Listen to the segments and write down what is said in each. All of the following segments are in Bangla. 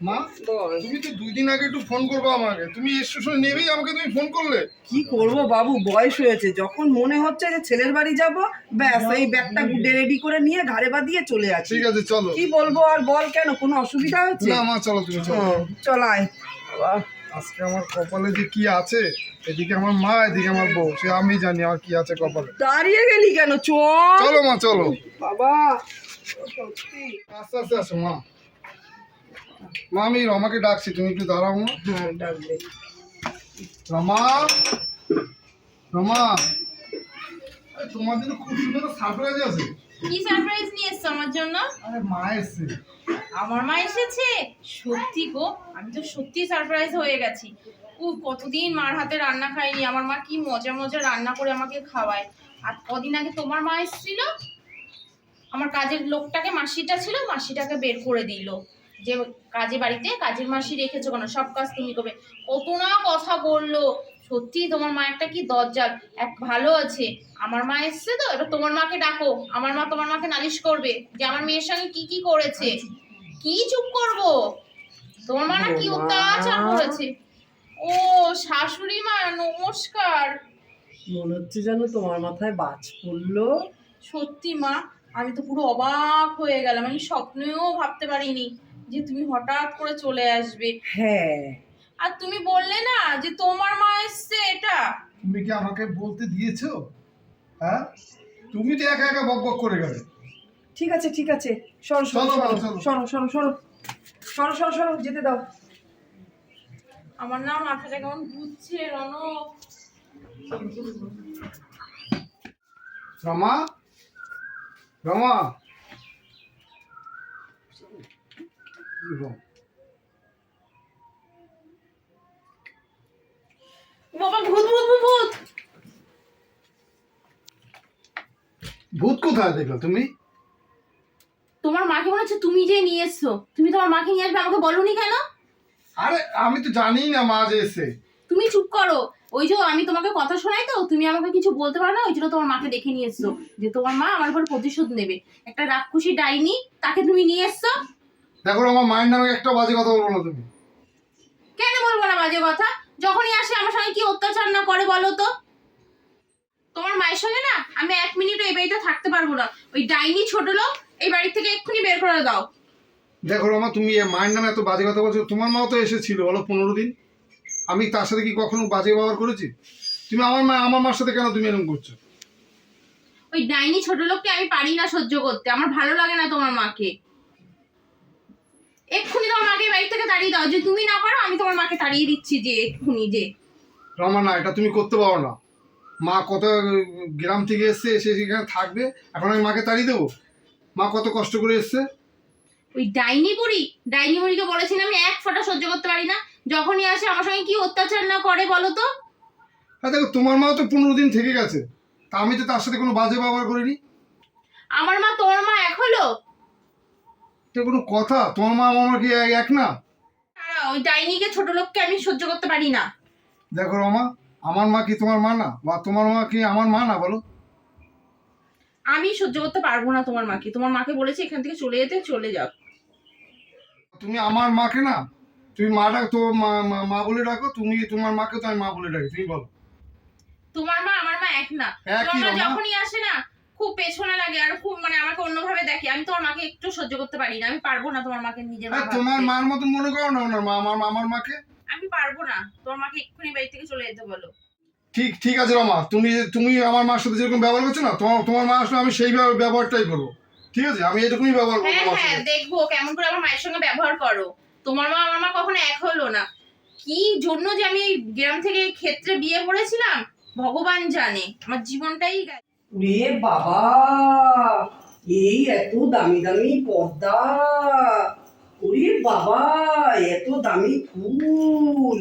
মা তুমি তো দুই দিন আগে একটু ফোন করব আমাকে। তুমি স্টেশনে নেবেই আমাকে তুমি ফোন করলে। কি করব বাবু? বয়স হয়েছে। যখন মনে হচ্ছে যে ছেলের বাড়ি যাব ব্যাস এই ব্যাগটা রেডি করে নিয়ে ঘাড়ে বাঁধিয়ে চলে আসি। ঠিক আছে চলো। কি বলব আর বল কেন? কোনো অসুবিধা হচ্ছে? না মা চলো তুমি চলো। ও, চল আয়। আজকে আমার কপালে যে কি আছে এদিকে আমার মা এদিকে আমার বউ সে আমি জানি আমার কি আছে কপালে। দাঁড়িয়ে গেলি কেন? চল। চলো মা চলো। বাবা। আস্তে আস্তে আসো মা। মা আমি রমাকে ডাকছি তুমি একটু দাঁড়াও মা। হ্যাঁ ডাকবে। রমা রমা। তোমার জন্য খুব সুন্দর সারপ্রাইজ আছে। কি সারপ্রাইজ নিয়ে এসছো আমার জন্য? আরে মা এসছে। আমার মা এসেছে? সত্যি গো আমি তো সত্যি সারপ্রাইজ হয়ে গেছি। ও কতদিন মার হাতে রান্না খাইনি আমার মা কি মজা মজা রান্না করে আমাকে খাওয়ায়। আর কদিন আগে তোমার মা এসেছিল? আমার কাজের লোকটাকে মাসিটা ছিল মাসিটাকে বের করে দিল। যে কাজে বাড়িতে কাজের মাসি রেখেছো কেন? সব কাজ তুমি করবে। কত না কথা বলল। সত্যি তোমার মা একটা কি দরজাল এক ভালো আছে। আমার মা এসছে তো এবার তোমার মাকে ডাকো। আমার মা তোমার মাকে নালিশ করবে যে আমার মেয়ের সঙ্গে কি কি করেছে। কি চুপ করব? তোমার মা না কি। অত্যাচার করেছে? ও শাশুড়ি মা নমস্কার। মনে হচ্ছে যেন তোমার মাথায় বাজ পড়ল। সত্যি মা আমি তো পুরো অবাক হয়ে গেলাম। আমি স্বপ্নেও ভাবতে পারিনি যে তুমি হঠাৎ করে চলে আসবে। হ্যাঁ। আর তুমি বললে না যে তোমার মা এসছে এটা? তুমি কি আমাকে বলতে দিয়েছ? হ্যাঁ? তুমি তো একা একা বক বক করে গেলে। ঠিক আছে ঠিক আছে। সরো সরো সরো। সরো সরো সরো। সরো সরো সরো যেতে দাও। আমার না মাথাটা কেমন ঘুরছে রণ রমা? রমা? বাবা ভূত ভূত ভূত ভূত ভূত কোথায় দেখল তুমি? তোমার মাকে মনে হচ্ছে তুমি যে নিয়ে এসছো। তুমি তোমার মাকে নিয়ে আসবে আমাকে বলনি কেন? আরে আমি তো জানি না মা যে এসে তুমি চুপ করো। ওই যে আমি তোমাকে কথা শোনাই তো তুমি আমাকে কিছু বলতে পারো না ওই জন্য তোমার মাকে ডেকে নিয়ে এসছো যে তোমার মা আমার উপর প্রতিশোধ নেবে। একটা রাক্ষসী ডাইনি তাকে তুমি নিয়ে এসছো? দেখো আমার মায়ের নামে একটা বাজে কথা বলব না তুমি। কেন বলব না বাজে কথা? যখনই আসে আমার সঙ্গে কি অত্যাচার না করে বলো তো? তোমার মায়ের সঙ্গে না আমি এক মিনিটও এই বাড়িতে থাকতে পারব না। ওই ডাইনি ছোট লোক এই বাড়ি থেকে এক্ষুনি বের করে দাও। দেখো রমা তুমি মায়ের নামে এত বাজে কথা বলছো তোমার মাও তো এসেছিল বলো পনেরো দিন। আমি তার সাথে কি কখনো বাজে ব্যবহার করেছি? তুমি আমার মা আমার মার সাথে কেন তুমি এরকম করছ? ওই ডাইনি ছোট লোককে আমি পারি না সহ্য করতে। আমার ভালো লাগে না তোমার মাকে। এক্ষুনি তোমার মাকে বাড়ি থেকে তাড়িয়ে দাও। যে তুমি না পারো আমি তোমার মাকে তাড়িয়ে দিচ্ছি যে এক্ষুনি যে। রমা না এটা তুমি করতে পারো না। মা কত গ্রাম থেকে এসছে এসে সেখানে থাকবে। এখন আমি মাকে তাড়িয়ে দেবো? মা কত কষ্ট করে এসছে? ওই ডাইনি বুড়ি ডাইনি বুড়িকে বলেছিলাম আমি এক ফোঁটা সহ্য করতে পারি না। যখনই আসে আমার সঙ্গে কি অত্যাচার না করে বলো তো? হ্যাঁ দেখো তোমার মা তো পনেরো দিন থেকে গেছে। তা আমি তো তার সাথে কোনো বাজে ব্যবহার করিনি। আমার মা তোমার মা এক হলো? এটা কোনো কথা। তোমার মা আমার কি এক- এক না? তারা ওই ডাইনিকে ছোট লোককে আমি সহ্য করতে পারি না। দেখো রমা আমার মা কি তোমার মা না? বা তোমার মা কি আমার মা না বলো। আমি সহ্য করতে পারব না তোমার মাকে। তোমার মাকে বলেছি এখান থেকে চলে যেতে চলে যাও। তুমি আমার মাকে না? তুমি মা ডাক তো মা মা- মা বলে ডাকো তুমি তোমার মাকে তো আমি মা বলে ডাকি তুমি বলো। তোমার মা আমার মা এক না। একই তোমার মা যখনই আসে না খুব পেছনে লাগে আর খুব মানে আমাকে অন্যভাবে দেখে। আমি তোমার মাকে একটু সহ্য করতে পারি না আমি পারব না তোমার মাকে নিজের মা হ্যাঁ তোমার মার মতন মনে করো না ওনার মা আমার আমার মাকে? আমি পারব না তোমার মাকে এক্ষুনি বাড়ি থেকে চলে যেতে বলো। ঠিক ঠিক আছে রমা তুমি তুমি আমার মার সাথে যেরকম ব্যবহার করছ না তোমার তোমার মা আসলে আমি সেই ব্যবহারটাই করব। ঠিক আছে? আমি এরকমই ব্যবহার করব হ্যাঁ হ্যাঁ দেখব কেমন করে আমার মায়ের সঙ্গে ব্যবহার করো। তোমার মা, আমার মা কখনো এক হলো না। কি জন্য যে আমি গ্রাম থেকে ক্ষেত্রে বিয়ে করেছিলাম, ভগবান জানে। আমার জীবনটাই। রে বাবা, এই এত দামি দামি পর্দা। ওরে বাবা, এত দামি ফুল।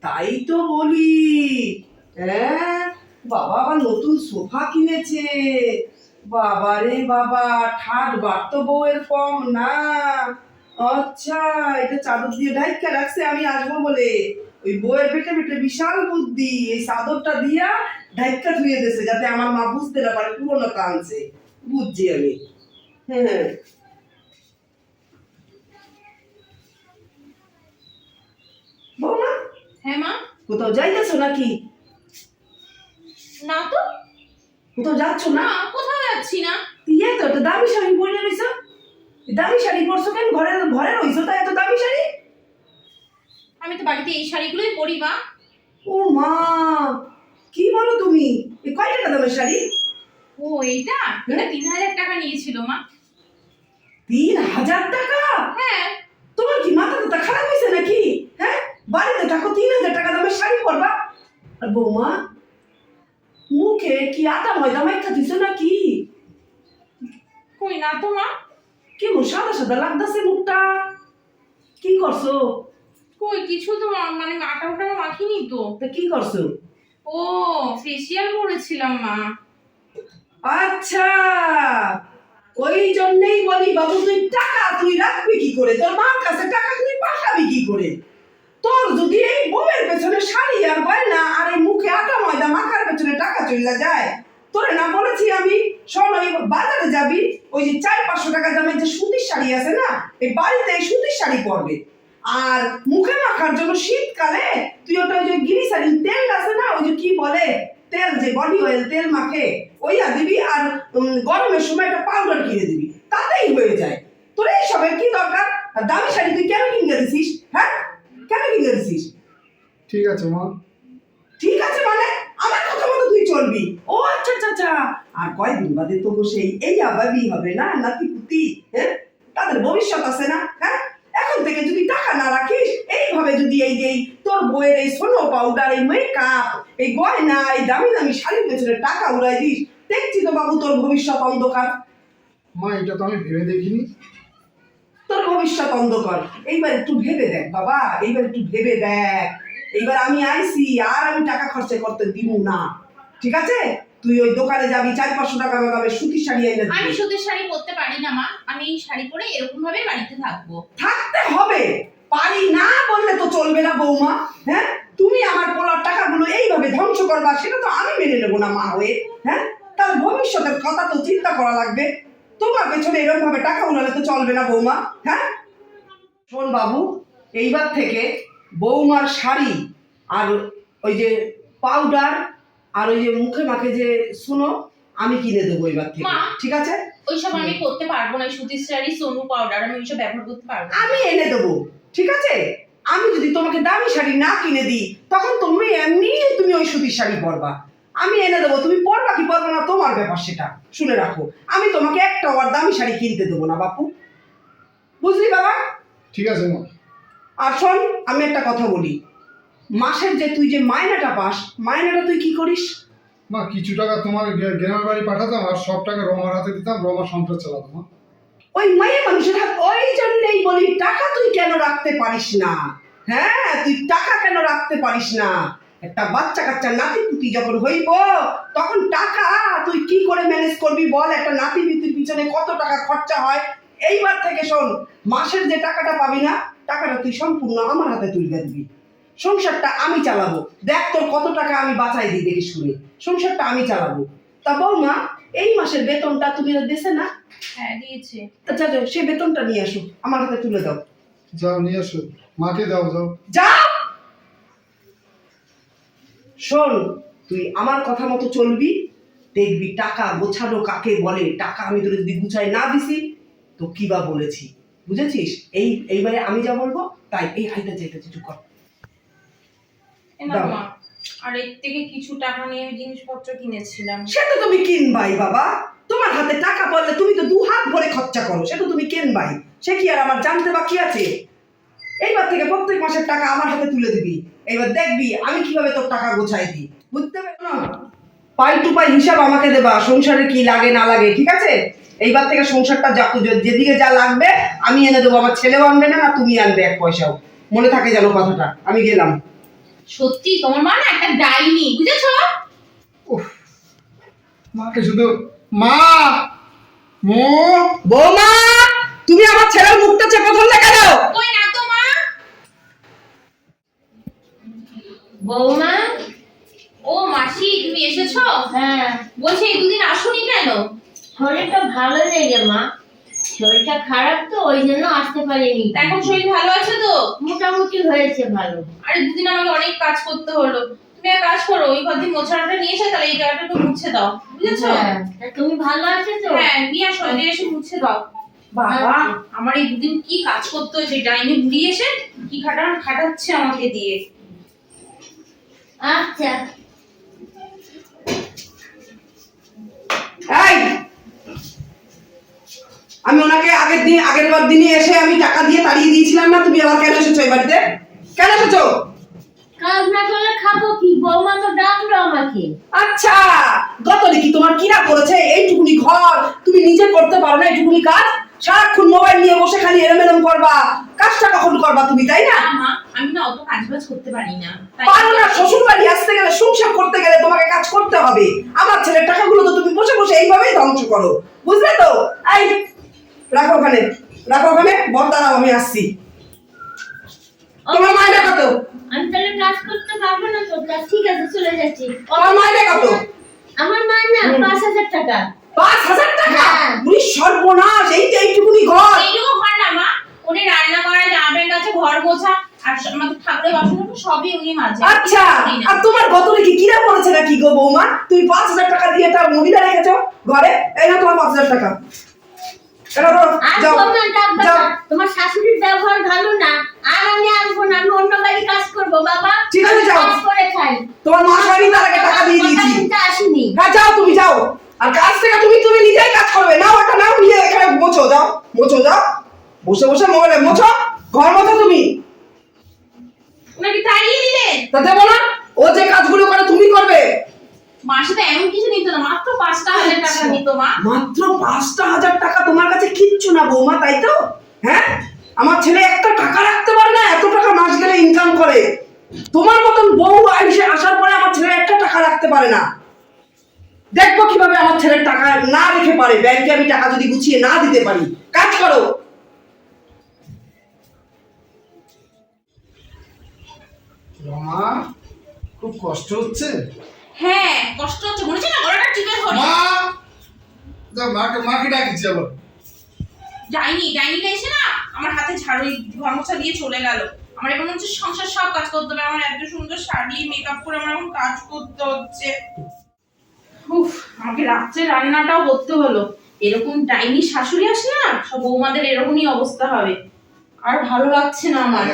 তাই তো বলি। হ্যাঁ বাবা আবার নতুন সোফা কিনেছে। বাবা রে বাবা, ঠাট বাড়ত বউয়ের কম না। আচ্ছা এটা চাদর দিয়ে ঢাইকা রাখছে আমি আসব বলে। ওই বইয়ের পেটে পেটে বিশাল বুদ্ধি এই চাদরটা দিয়া ঢাইকা ধুয়ে দিয়েছে যাতে আমার মা বুঝতে না পারে পুরোনো কানছে বুঝছি আমি। হ্যাঁ হ্যাঁ।, হ্যাঁ। মা। কোথাও যাইতেছো নাকি? না তো। কোথাও যাচ্ছ না? কোথাও যাচ্ছি না। তুই তো একটা দাবি সাহি বলে রয়েছ দামি শাড়ি পরছো কেন? ঘরে ঘরে রইছো তাই এত দামি শাড়ি? আমি তো বাড়িতে এই শাড়িগুলোই পরি মা। ও মা কি বলো তুমি? এ কয় টাকা দামের শাড়ি? ও এইটা? এটা তিন হাজার টাকা নিয়েছিল মা। তিন হাজার টাকা? হ্যাঁ। তোমার কি মাথা টাথা খারাপ হয়েছে নাকি? হ্যাঁ? বাড়িতে থাকো তিন হাজার টাকা দামের শাড়ি পরবা। আর বৌমা মুখে কি আটা ময়দা মাইখা দিছো নাকি? কই না তো মা? কেমন সাদা সাদা লাগতেছে মুখটা। কি করছ? কই কিছু তো মানে আটা ওটা মাখিনি তো। তা কি করছ? ও ফেসিয়াল করেছিলাম মা। আচ্ছা ওই জন্যই বলি বাবু তুই টাকা তুই রাখবি কি করে? তোর মার কাছে টাকা তুই পাঠাবি কি করে? তোর যদি এই বউয়ের পেছনে শাড়ি আর গয়না আর এই মুখে আটা ময়দা মাখার পেছনে টাকা চলে যায় তোরে না বলেছি আমি? শোন ওই বাজারে যাবি ওই যে চার পাঁচশো টাকা দামের যে সুতির শাড়ি আছে না এই বাড়িতে এই সুতির শাড়ি পরবে। আর মুখে মাখার জন্য শীতকালে তুই ওটা ওই যে গিরিসারিন তেল আছে না ওই যে কি বলে তেল যে বডি অয়েল তেল মাখে ওইয়া দিবি আর গরমের সময় একটা পাউডার কিনে দিবি। তাতেই হয়ে যায়। তোর এইসবের কি দরকার? দামি শাড়ি তুই কেন কিনে দিছিস? হ্যাঁ? কেন কিনে দিছিস? ঠিক আছে মা। ঠিক আছে মানে? আমার কথা মতো চলবি? ও আচ্ছা আচ্ছা আচ্ছা। আর কয়দিন বাদে তো সেই এই আবাবি হবে না নাতি পুতি হ্যাঁ? তাদের ভবিষ্যৎ আছে না হ্যাঁ? এখন থেকে যদি টাকা না রাখিস এইভাবে যদি এই যে তোর বইয়ের এই সোনো পাউডার এই মেকআপ এই গয়না এই দামি দামি শাড়ির পেছনে টাকা উড়াই দিস দেখছি তো বাবু তোর ভবিষ্যৎ অন্ধকার। মা এটা তো আমি ভেবে দেখিনি। তোর ভবিষ্যৎ অন্ধকার। এইবার একটু ভেবে দেখ বাবা এইবার একটু ভেবে দেখ। এইবার আমি আইছি আর আমি টাকা খরচা করতে দিব না। ঠিক আছে? তুই ওই দোকানে যাবি চার পাঁচশো টাকা দামের সুতির শাড়ি এনে আমি সুতির শাড়ি পরতে পারি না মা। আমি এই শাড়ি পরে এরকম ভাবে বাড়িতে থাকব। থাকতে হবে। পারি না বললে তো চলবে না বৌমা হ্যাঁ? তুমি আমার পোলার টাকাগুলো এইভাবে ধ্বংস করবা সেটা তো আমি মেনে নেব না মা হয়ে হ্যাঁ? তার ভবিষ্যতের কথা তো চিন্তা করা লাগবে। তোমার পেছনে এরকম ভাবে টাকা উড়ালে তো চলবে না বৌমা হ্যাঁ? শোন বাবু এইবার থেকে বৌমার শাড়ি আর ওই যে পাউডার আর ওই যে মুখে মাখে যে শুনো আমি কিনে দেবো এবার থেকে। ঠিক আছে? ওইসব আমি করতে পারব না সুতির শাড়ি সোনু পাউডার আমি ওইসব ব্যবহার করতে পারব আমি এনে দেবো ঠিক আছে? আমি যদি তোমাকে দামি শাড়ি না কিনে দিই তখন তুমি এমনি তুমি ওই সুতির শাড়ি পরবা। আমি এনে দেবো তুমি পরবা কি পরবা না তোমার ব্যাপার সেটা। শুনে রাখো আমি তোমাকে একটা আর দামি শাড়ি কিনতে দেবো না বাপু। বুঝলি বাবা? ঠিক আছে মা। আর শোন আমি একটা কথা বলি। মাসের যে তুই যে মায়নাটা পাস মায়নাটা তুই কি করিস? মা কিছু টাকা তোমার গ্রামের বাড়ি পাঠাতাম আর সব টাকা রমার হাতে দিতাম রমা সংসার চালাতাম মা। ওই মেয়ে মানুষের হাত ওই জন্যই বলি টাকা তুই কেন রাখতে পারিস না? হ্যাঁ তুই টাকা কেন রাখতে পারিস না? একটা বাচ্চা কাচ্চা নাতি পুতি যখন হইব তখন টাকা তুই কি করে ম্যানেজ করবি বল? একটা নাতি পুতির পিছনে কত টাকা খরচা হয়? এইবার থেকে শোন মাসের যে টাকাটা পাবি না টাকাটা তুই সম্পূর্ণ আমার হাতে তুলে দিবি। সংসারটা আমি চালাবো। দেখ তোর কত টাকা আমি বাঁচাই দিই দেখি শুনে। সংসারটা আমি চালাবো। তা বৌমা এই মাসের বেতনটা তুমি দেশে না? হ্যাঁ দিয়েছে। আচ্ছা যাও সে বেতনটা নিয়ে আসো। আমার হাতে তুলে দাও। যাও নিয়ে আসো। মাকে দাও যাও। যাও শোন তুই আমার কথা মতো চলবি। দেখবি টাকা গোছানো কাকে বলে। টাকা আমি তোর যদি গুছাই না দিছি তো কি বা বলেছি? বুঝেছিস? এই এইবারে আমি যা বলব তাই এই হাইটা যেটা কিছু কর। আর এর থেকে কিছু টাকা নিয়ে জিনিসপত্র কিনেছিলাম। সে তো তুমি কিনবাই বাবা। তোমার হাতে টাকা পড়লে তুমি তো দু হাত ভরে খরচা করো সে তো তুমি কিনবাই। সে কি আর আমার জানতে বাকি আছে? এইবার থেকে প্রত্যেক মাসের টাকা আমার হাতে তুলে দিবি। এইবার দেখবি আমি কীভাবে তোর টাকা গোছাই দিই। বুঝতে পারছ পাই টু পাই হিসাব আমাকে দেবা সংসারে কি লাগে না লাগে ঠিক আছে? এইবার থেকে সংসারটা যা যে- যেদিকে যা লাগবে আমি এনে দেবো আমার ছেলেও আনবে না না তুমি আনবে এক পয়সাও। মনে থাকে যেন কথাটা আমি গেলাম। সত্যি তোমার মা না একটা ডাইনি বুঝেছ? মাকে শুধু মা মো। বৌমা তুমি আমার ছেলের মুখটা চেপে ধরলে কেন? কই না তো মা? বৌমা ও মাসি তুমি এসেছ? হ্যাঁ। বলছি এই দুদিন আসোনি কেন? শরীরটা ভালো নেই রে মা। শরীরটা খারাপ তো ওই জন্য আসতে পারিনি। এখন শরীর ভালো আছে তো? মোটামুটি হয়েছে ভালো। আরে দুদিন আমাকে অনেক কাজ করতে হলো। তুমি এক কাজ করো ওই কদিন মোছাটা নিয়ে এসে তাহলে এই জায়গাটা একটু মুছে দাও বুঝেছ? হ্যাঁ, তুমি ভালো আছো তো? হ্যাঁ নিয়ে আসো নিয়ে এসে মুছে দাও। বাবা আচ্ছা। আমার এই দুদিন কি কাজ করতে হয়েছে ডাইনি বুড়ি এসে কি খাটান খাটাচ্ছে আমাকে দিয়ে। আচ্ছা। এই আমি ওনাকে আগের দিন আগের বার দিনে এসে আমি টাকা দিয়ে তাড়িয়ে দিয়েছিলাম না তুমি আবার কেন এসেছ এই বাড়িতে? কেন এসেছ? কাজ না করলে খাব কি? বৌমা তো ডাকলো আমাকে। আচ্ছা গত দেখি তোমার কিরা করেছে? এইটুকুনি ঘর তুমি নিজে করতে পারো না এইটুকুনি কাজ? সারাক্ষণ মোবাইল নিয়ে বসে খালি এরম এরম করবা। কাজটা কখন করবা তুমি তাই না? না, আমি না অত কাজ বাজ করতে পারি না। পারো না শ্বশুর বাড়ি আসতে গেলে সংসার করতে গেলে তোমাকে কাজ করতে হবে। আমার ছেলের টাকাগুলো তো তুমি বসে বসে এইভাবেই ধ্বংস করো। বুঝলে তো? এই রাখো ওখানে। রাখো ওখানে বর দাঁড়াও আমি আসছি। তোমার মাইনে কত? আমি তাহলে কাজ করতে পারব না তো তা ঠিক আছে চলে যাচ্ছি। তোমার মাইনে কত? আমার মাইনা পাঁচ হাজার টাকা। পাঁচ হাজার টাকা? হ্যাঁ। সর্বনাশ এই তো এইটুকুনি ঘর। এইটুকু ঘর না মা। উনি রান্না করা জামা প্যান্ট আছে ঘর মোছা আর আমাদের ঠাকুরের বাসন সবই উনি মাজে আচ্ছা আর তোমার গত রেখে কিরা পড়েছে নাকি গো বৌমা? তুমি পাঁচ হাজার টাকা দিয়ে একটা মহিলা রেখেছো ঘরে এই না তোমার পাঁচ হাজার টাকা। তোমার শাশুড়ির ব্যবহার ভালো না আর আমি আসব না আমি অন্য বাড়ি কাজ করব বাবা। ঠিক আছে, যাও। করে খাই। তোমার মাস হয়নি তার আগে টাকা দিয়ে দিয়েছি। আসিনি। হ্যাঁ যাও তুমি যাও। আর কাজ থেকে তুমি তুমি নিজেই কাজ করবে। নাও এটা নাও নিয়ে এখানে মোছো যাও মোছো যাও। বসে বসে মোবাইলে মোছো। ঘর মোছো তুমি। উনাকে তাড়িয়ে দিলেন তা দেবো ও যে কাজগুলো করে তুমি করবে। মাসে তো এমন কিছু নিত না মাত্র পাঁচটা হাজার টাকা আচ্ছা। নিত মা। মাত্র পাঁচটা হাজার টাকা তোমার কাছে কিচ্ছু না বৌমা তাই তো? হ্যাঁ? আমার ছেলে একটা টাকা রাখতে পারে না এত টাকা মাস গেলে ইনকাম করে। তোমার মতন বউ এসে আসার পরে আমার ছেলে একটা টাকা রাখতে পারে না। দেখব কীভাবে আমার ছেলের টাকা না রেখে পারে। ব্যাংকে আমি টাকা যদি গুছিয়ে না দিতে পারি। কাজ করো। মা খুব কষ্ট হচ্ছে? হ্যাঁ কষ্ট হচ্ছে মনে হচ্ছে না গলাটা টিপে ধরে মা! যাও মাকে মাকে ডাকিছি আবার যাইনি ডাইনিটা এসে না আমার হাতে ঝাড়ু ঘর দিয়ে চলে গেল। আমার এখন হচ্ছে সংসার সব কাজ করতে হবে আমার এত সুন্দর শাড়ি মেকআপ করে আমার এখন কাজ করতে হচ্ছে। উফ আমাকে রাত্রে রান্নাটাও করতে হলো। এরকম ডাইনি শাশুড়ি আসে না সব বৌমাদের এরকমই অবস্থা হবে। আর ভালো লাগছে না আমার।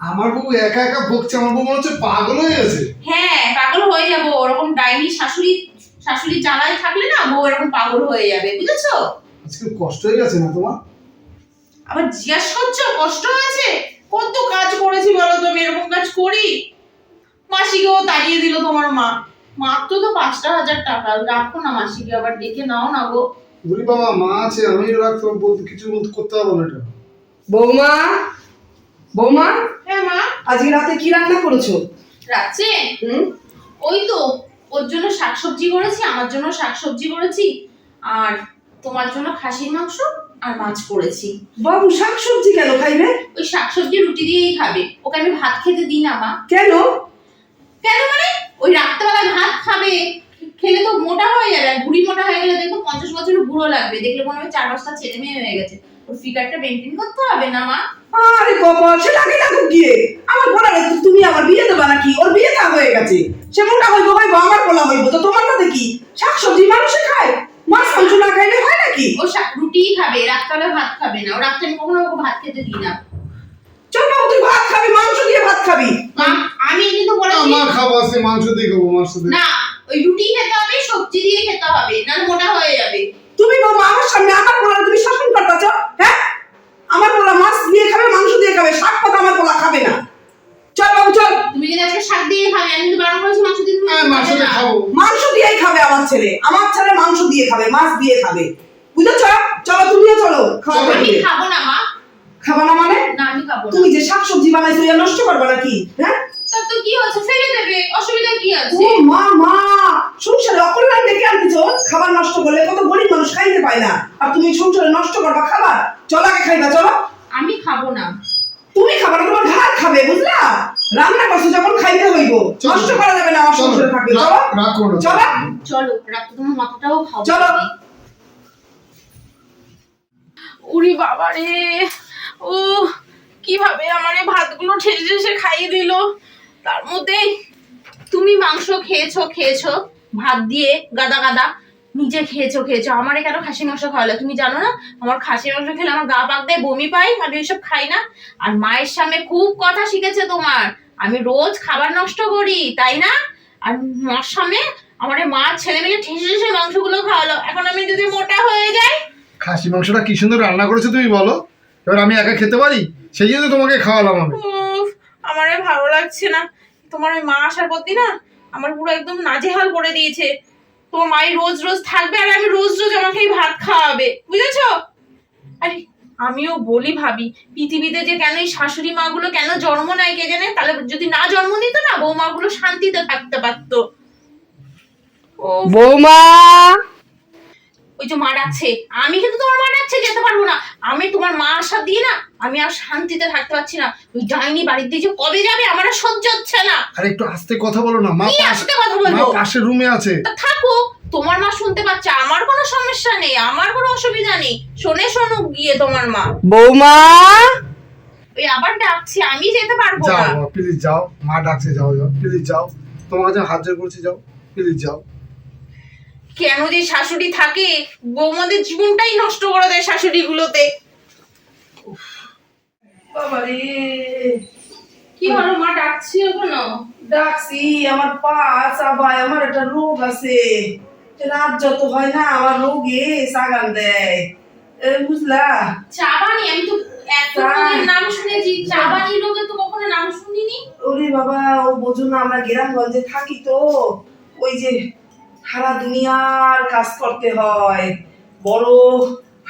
আমার বউ একা একা ভুগছে আমার বউ মনে হচ্ছে পাগল হয়ে গেছে। হ্যাঁ পাগল হয়ে যাব ওরকম ডাইনি শাশুড়ি শাশুড়ি জ্বালায় থাকলে না বউ এরকম পাগল হয়ে যাবে বুঝেছ? আজকে কষ্ট হয়ে গেছে না তোমার? আবার জিজ্ঞাসা করছ কষ্ট হয়েছে? কত কাজ করেছি বলো তো আমি এরকম কাজ করি। মাসিকেও তাড়িয়ে দিল তোমার মা। মাত্র তো পাঁচটা হাজার টাকা রাখো না মাসিকে আবার ডেকে নাও না গো। বলি বাবা মা আছে আমি রাখতে বলতে কিছু বলতে করতে পারব না এটা। বৌমা বৌমা? হ্যাঁ মা। আজকে রাতে কি রান্না করেছ? রাত্রে হুম? ওই তো ওর জন্য শাকসবজি করেছি আমার জন্য শাকসবজি করেছি আর তোমার জন্য খাসির মাংস আর মাছ করেছি। বাবু শাকসবজি কেন খাইবে ওই শাকসবজি রুটি দিয়েই খাবে। ওকে আমি ভাত খেতে দিই না মা। কেন? কেন মানে? ওই রাত্রেবেলায় ভাত খাবে খেলে তো মোটা হয়ে যাবে আর বুড়ি মোটা হয়ে গেলে দেখো পঞ্চাশ বছরের বুড়ো লাগবে। দেখলে মনে হবে চার পাঁচটা ছেলে মেয়ে হয়ে গেছে। ওর ফিগারটা মেনটেন করতে হবে না মা? আরে কপাল সে লাগে লাগুক গিয়ে। আমার বলা রে তুমি আমার বিয়ে দেবা নাকি? ওর বিয়ে থা হয়ে গেছে। সে মোটা হইব হইব আমার বলা হইব। তো তোমার তাতে কি শাকসবজি মানুষে খায়? মাছ মাংস না খাইলে হয় নাকি? ও শা- রুটিই খাবে রাত্রেবেলা ভাত খাবে না। ও রাত্রে আমি কখনো ওকে ভাত খেতে দিই না। চল বাবু তুই ভাত খাবি মাংস দিয়ে ভাত খাবি। মা আমি কিন্তু বলেছি মা খাব আজকে মাংস দিয়ে খাব মাংস দিয়ে। না ওই রুটি খেতে হবে সবজি দিয়ে খেতে হবে না মোটা হয়ে যাবে। তুমি বৌমা আমার সামনে আমার বলা তুমি শাসন করতেছ হ্যাঁ? আমার বলা মাছ দিয়ে খাবে মাংস দিয়ে খাবে শাক পাতা আমার বলা খাবে না। চল বাবু চল। তুমি যদি আজকে শাক দিয়ে খাবে আমি কিন্তু বারণ করেছি মাংস দিয়ে তুমি হ্যাঁ মাংস দিয়ে না। খাব। মাংস দিয়েই খাবে আমার ছেলে। আমার ছেলে মাংস দিয়ে খাবে মাছ দিয়ে খাবে। বুঝেছ? চলো তুমিও চলো খাওয়া চলো। আমি খাব না মা। খাব না মানে? না আমি খাব তুমি যে শাকসবজি বানাইছো এটা নষ্ট করবে নাকি? হ্যাঁ? তো কি হচ্ছে? ফেলে দেবে। অসুবিধা কি ও মা মা! সংসারে অকল্যাণ ডেকে আনতেছো খাবার নষ্ট করলে কত গরিব মানুষ খাইতে পায় না। আর তুমি সংসারে নষ্ট করবা খাবার? চল আগে খাইবা চলো। আমি খাব না। তুমি খাবার তোমার ঘাট খাবে বুঝলা? রান্না করছ যখন খাইতে হইব। নষ্ট করা যাবে না আমার সংসারে থাকবে। চলো। চলো। চলো রাত্রে তোমার মাথাটাও খাব চলো। আমি। বাবা রে ও কীভাবে আমার এই ভাতগুলো ঠেসে ঠেসে খাইয়ে দিল? তার মধ্যে তুমি মাংস খেয়েছো খেয়েছো ভাত দিয়ে গাদা গাদা নিজে খেয়েছো খেয়েছো। আমারে কেন খাসি মাংস খাওয়ালে তুমি জানো না আমার খাসি মাংস খেলে আমার গা পাক দেয় বমি পাই আমি ওইসব খাই না। আর মায়ের সামনে খুব কথা শিখেছে তোমার। আমি রোজ খাবার নষ্ট করি তাই না? আর মার সামনে আমার মা ছেলে মিলে ঠেসে ঠেসে মাংসগুলো খাওয়ালো। এখন আমি যদি মোটা হয়ে যাই খাসি মাংসটা কি সুন্দর রান্না করেছ তুমি বলো? এবার আমি একা খেতে পারি? সেই জন্য তোমাকে খাওয়ালাম আমি। আমার ভালো লাগছে না। তোমার ওই মা আসার পর না আমার পুরো একদম নাজেহাল করে দিয়েছে। তোমার মাই রোজ রোজ থাকবে আর আমি রোজ রোজ আমাকে ভাত খাওয়াবে, বুঝেছ? আরে, আমিও বলি ভাবি, পৃথিবীতে যে কেন এই শাশুড়ি মাগুলো কেন জন্ম নেয় কে জানে? তাহলে যদি না জন্ম দিত না, বৌমাগুলো শান্তিতে থাকতে পারতো। বৌমা! ওই যে মা ডাকছে আমি কিন্তু তোমার মা ডাকছে যেতে পারব না। আমি তোমার মা আশা দিয়ে না আমি আর শান্তিতে থাকতে পারছি না। ওই ডাইনি বাড়ির দিয়ে যে কবে যাবে আমার আর সহ্য হচ্ছে না। আর একটু আস্তে কথা বলো না। মা কি আসতে কথা মা বলব পাশের রুমে আছে। তা থাকুক তোমার মা শুনতে পাচ্ছে আমার কোনো সমস্যা নেই আমার কোনো অসুবিধা নেই। শোনে শোনো গিয়ে তোমার মা। বৌমা! ওই আবার ডাকছে আমি যেতে পারব না। যাও প্লিজ যাও। মা ডাকছে যাও যাও প্লিজ যাও। তোমার কাছে হাত জোর করছি যাও প্লিজ যাও। কেন যে শাশুড়ি থাকে? বৌমাদের জীবনটাই নষ্ট করে দেয় শাশুড়ি গুলোতে বাবারে। কি হলো মা ডাকছি ওখানে ডাকছি আমার পা চাবায় আমার একটা রোগ আছে। রাত যত হয় না আমার রোগে সাগান দেয়। বুঝলা? চাবানি আমি তো এত নাম শুনেছি। চাবানি রোগের তো কখনো নাম শুনিনি? ওরে বাবা ও বোঝো না আমরা গ্রামগঞ্জে থাকি তো। ওই যে সারা দুনিয়ার কাজ করতে হয়। বড়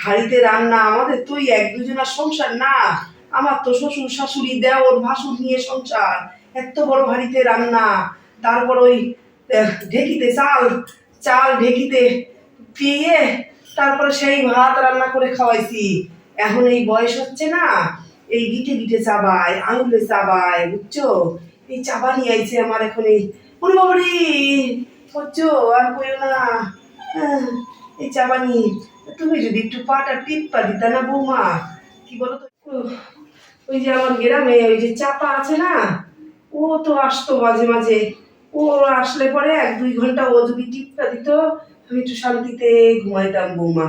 হাড়িতে রান্না, আমাদের তো এক দুজনের সংসার না। আমার তো শ্বশুর, শাশুড়ি, দেওর, ভাসুর নিয়ে সংসার। এত বড় হাড়িতে রান্না, তারপর ওই ঢেকিতে চাল চাল ঢেকিতে দিয়ে তারপরে সেই ভাত রান্না করে খাওয়াইছি। এখন এই বয়স হচ্ছে না, এই গিটে গিটে চাবায় আঙুলে চাবায় বুঝছ? এই চাবা নিয়ে আইছে আমার এখন এই বুঝছ আর কইও না। এই চাবানি তুমি যদি একটু পাটা টিপা দিতা না বৌমা কি বলো তো? ওই যে আমার গ্রামে ওই যে চাপা আছে না ও তো আসতো মাঝে মাঝে। ও আসলে পরে এক দুই ঘণ্টা ও যদি টিপটা দিত আমি একটু শান্তিতে ঘুমাইতাম বৌমা।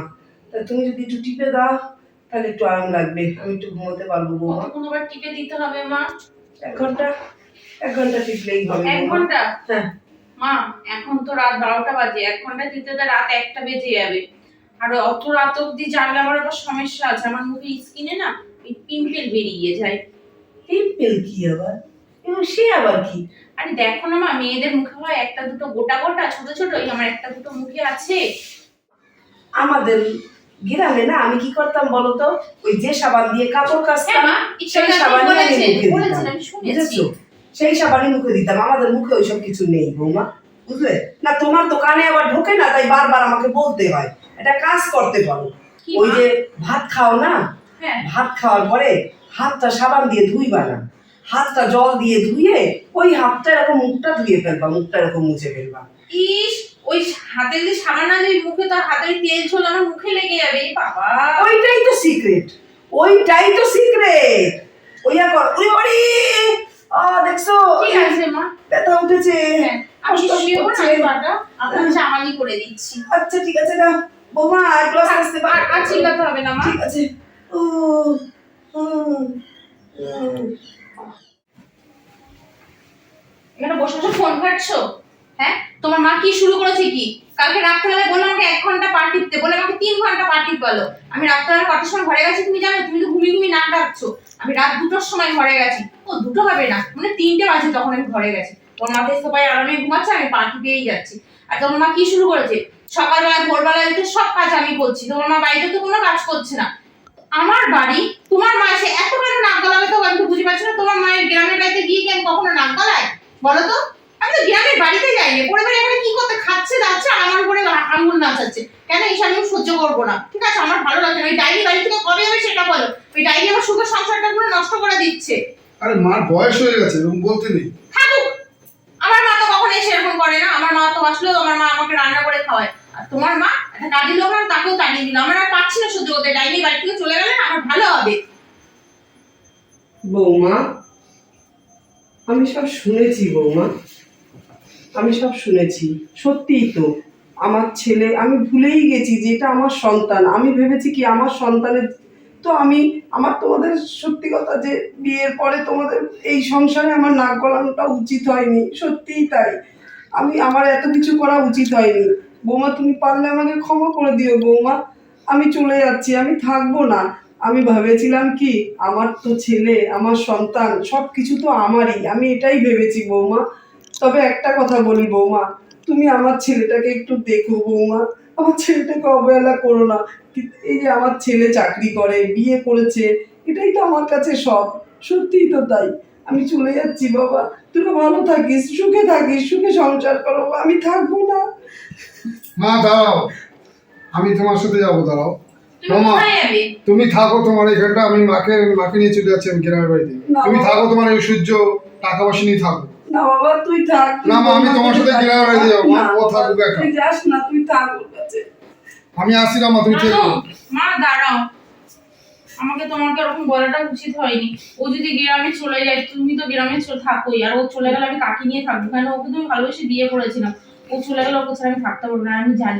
তা তুমি যদি একটু টিপে দাও তাহলে একটু আরাম লাগবে। আমি একটু ঘুমোতে পারব বৌমা। আবার টিপে দিতে হবে মা? এক ঘণ্টা এক ঘণ্টা টিপলেই হবে এক ঘণ্টা? হ্যাঁ। মা এখন তো রাত বারোটা বাজে এক ঘণ্টা দিতে তো রাত একটা বেজে যাবে। আর অত রাত অব্দি জানলে আমার আবার সমস্যা আছে আমার মুখে স্কিনে না ওই পিম্পল বেরিয়ে যায়। পিম্পল কি আবার? এবং সে আবার কি? আরে দেখো না মা মেয়েদের মুখে হয় একটা দুটো গোটা গোটা ছোট ছোট এই আমার একটা দুটো মুখে আছে। আমাদের গ্রামে না আমি কি করতাম বলো তো? ওই যে সাবান দিয়ে কাপড় হ্যাঁ কাচতাম সেই এটা সাবানই আমি মুখে দিতাম। সেই সাবানই মুখে দিতাম আমাদের মুখে ওইসব কিছু নেই বৌমা বুঝলে? না তোমার তো কানে আবার ঢোকে না তাই বারবার আমাকে বলতে হয়। এটা কাজ করতে পারো। ওই যে ভাত খাও না? হ্যাঁ। ভাত খাওয়ার পরে হাতটা সাবান দিয়ে ধুইবা না হাতটা জল দিয়ে ধুয়ে ওই হাতটা এরকম মুখটা ধুয়ে ফেলবা মুখটা এরকম মুছে ফেলবা। ইস ওই হাতে যদি সাবান না দিই মুখে তো হাতের তেল ঝোল আমার মুখে লেগে যাবে বাবা। ওইটাই তো সিক্রেট ওইটাই তো সিক্রেট ওইয়া কর ওই বাড়ি আ দেখছ? ঠিক আছে মা। ব্যথা উঠেছে। হ্যাঁ, শুয়ে পড়ুন, হচ্ছে। আমি বাটা আপনার চামালি করে দিচ্ছি। আচ্ছা ঠিক আছে না বৌমা একটু আস্তে আস্তে আর আর চিল্লাতে হবে না মা। ঠিক আছে। ও। এখানে বসে বসে ফোন ঘাটছো? হ্যাঁ? তোমার মা কি শুরু করেছে কি? কালকে রাত্রেবেলায় বলল আমাকে এক ঘণ্টা পা টিপতে। বলে আমাকে তিন ঘণ্টা পা টিপালো। আমি রাত্রেবেলা কটার সময় ঘরে গেছি তুমি জানো তুমি তো ঘুমি ঘুমি নাক ডাকছো আমি রাত দুটোর সময় ঘরে গেছি। ও, দুটো হবে না মানে তিনটে বাজে তখন আমি ঘরে গেছি। তোর মাথায় সবাই আরামে ঘুমাচ্ছে, আমি পা টিপেই যাচ্ছি। আর তোমার মা কি শুরু করেছে? সকালবেলা, ভোরবেলা উঠে সব কাজ আমি করছি। তোমার মা বাড়িতে তো কোনো কাজ করছে না। আমার বাড়ি, তোমার মা এসে এত কেন নাক গলাবে তো আমি তো বুঝতে পারছি না, তোমার মায়ের গ্রামের বাড়িতে গিয়ে কি আমি কখনো নাক গলায়? বলো তো। আমি তো গ্রামের বাড়িতে যাই যাইনি পরিবারে এখানে কি করতে, খাচ্ছে আর আমার উপরে আঙুল নাচাচ্ছে। কেন এইসব আমি সহ্য করব না? ঠিক আছে, আমার ভালো লাগছে না। ওই ডাইনি বাড়ি থেকে কবে হবে সেটা বলো। ওই ডাইনি আমার সুখের সংসারটা পুরো নষ্ট করে দিচ্ছে। আরে মার বয়স হয়ে গেছে এরকম বলতে নেই। আমার মা তো কখনো এসে এরকম করে না। আমার মা তো আসলেও আমার মা আমাকে রান্না করে খাওয়ায়। আর তোমার মা একটা কাজের লোক না তাকেও তাড়িয়ে দিল। আমার আর পাচ্ছি না সহ্য করতে ডাইনি বাড়ি থেকে চলে গেলে আমার ভালো হবে। বৌমা আমি সব শুনেছি বৌমা। আমি সব শুনেছি। সত্যিই তো আমার ছেলে আমি ভুলেই গেছি যে এটা আমার সন্তান। আমি ভেবেছি কি আমার সন্তানের তো আমি, আমার তোমাদের সত্যি কথা যে বিয়ের পরে তোমাদের এই সংসারে আমার নাক গলানোটা উচিত হয়নি, সত্যিই তাই। আমি, আমার এত কিছু করা উচিত হয়নি। বৌমা, তুমি পারলে আমাকে ক্ষমা করে দিও বৌমা। আমি চলে যাচ্ছি, আমি থাকব না। আমি ভেবেছিলাম কি, আমার তো ছেলে, আমার সন্তান সব কিছু তো আমারই। আমি এটাই ভেবেছি বৌমা। তবে একটা কথা বলি বৌমা, তুমি আমার ছেলেটাকে একটু দেখো বৌমা। আমার ছেলেটাকে অবহেলা করো না। এই যে আমার ছেলে চাকরি করে বিয়ে করেছে এটাই তো আমার কাছে সব সত্যিই তো তাই। আমি চলে যাচ্ছি বাবা। তুই ভালো থাকিস সুখে থাকিস সুখে সংসার করো আমি থাকব না। মা দাঁড়াও। আমি তোমার সাথে যাব দাঁড়াও। তুমি থাকো তোমার এখানটা। আমি মাকে মাকে নিয়ে চলে যাচ্ছি আমি গ্রামের বাড়িতে। না, তুমি থাকো তোমার এই সূর্য টাকা পয়সা নিয়ে থাকো। না বাবা তুই থাক। না, মা, আমি তোমার সাথে গ্রামের বাড়িতে যাব, না, ও থাকুক একা। তুই যাস না তুই থাক। আমি আসি না মা তুমি চেয়ে মা দাঁড়াও। আমাকে তোমাকে ওরকম বলাটা উচিত হয়নি। ও যদি গ্রামে চলে যায় তুমি তো গ্রামে চ- থাকোই। আর ও চলে গেলে আমি কাকি নিয়ে থাকব? কেন? ওকে তুমি ভালোবেসে বিয়ে করেছিলাম। ও চলে গেলে ওকে ছাড়া আমি থাকতে পারব না? আমি জানি।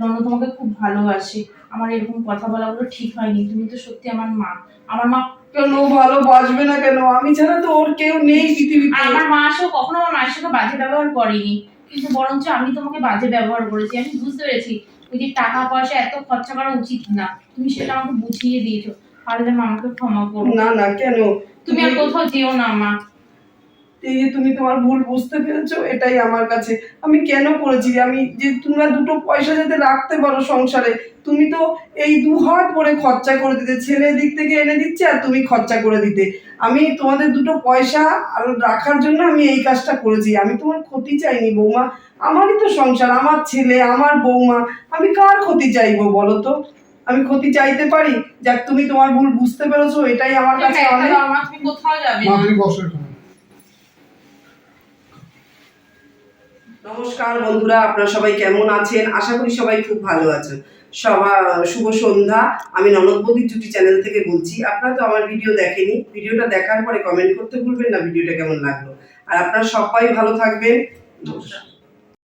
রণ তোমাকে খুব ভালোবাসে। আমার এরকম কথা বলাগুলো ঠিক হয়নি। তুমি তো সত্যি আমার মা। আমার মা কেন ভালো বাসবে না কেন? আমি ছাড়া তো ওর কেউ নেই পৃথিবীতে। আর আমার মা আসেও কখনো আমার মায়ের সাথে বাজে ব্যবহার করেনি। কিন্তু বরঞ্চ আমি তোমাকে বাজে ব্যবহার করেছি। আমি বুঝতে পেরেছি ওই যে টাকা পয়সা এত খরচা করা উচিত না। তুমি সেটা আমাকে বুঝিয়ে দিয়েছ। পারলে আমাকে ক্ষমা করো। না না কেন? তুমি আর কোথাও যেও না মা। এই যে তুমি তোমার ভুল বুঝতে পেরেছ এটাই আমার কাছে। আমি কেন করেছি? আমি যে তোমরা দুটো পয়সা যাতে রাখতে পারো সংসারে তুমি তো এই দু হাত করে খরচা করে দিতে। ছেলের দিক থেকে এনে দিচ্ছে আর তুমি খরচা করে দিতে। আমি তোমাদের দুটো পয়সা আর রাখার জন্য আমি এই কাজটা করেছি। আমি তোমার ক্ষতি চাইনি বৌমা। আমারই তো সংসার আমার ছেলে আমার বৌমা আমি কার ক্ষতি চাইব বলো তো? আমি ক্ষতি চাইতে পারি? যাক তুমি তোমার ভুল বুঝতে পেরেছ এটাই আমার কাছে অনেক। তুমি কোথাও যাবে না। তুমি বসো নমস্কার বন্ধুরা আপনারা সবাই কেমন আছেন? আশা করি সবাই খুব ভালো আছেন। সবার শুভ সন্ধ্যা। আমি ননদবতী জুটি চ্যানেল থেকে বলছি আপনারা তো আমার ভিডিও দেখেনি। ভিডিওটা দেখার পরে কমেন্ট করতে ভুলবেন না ভিডিওটা কেমন লাগল। আর আপনারা সবাই ভালো থাকবেন। নমস্কার।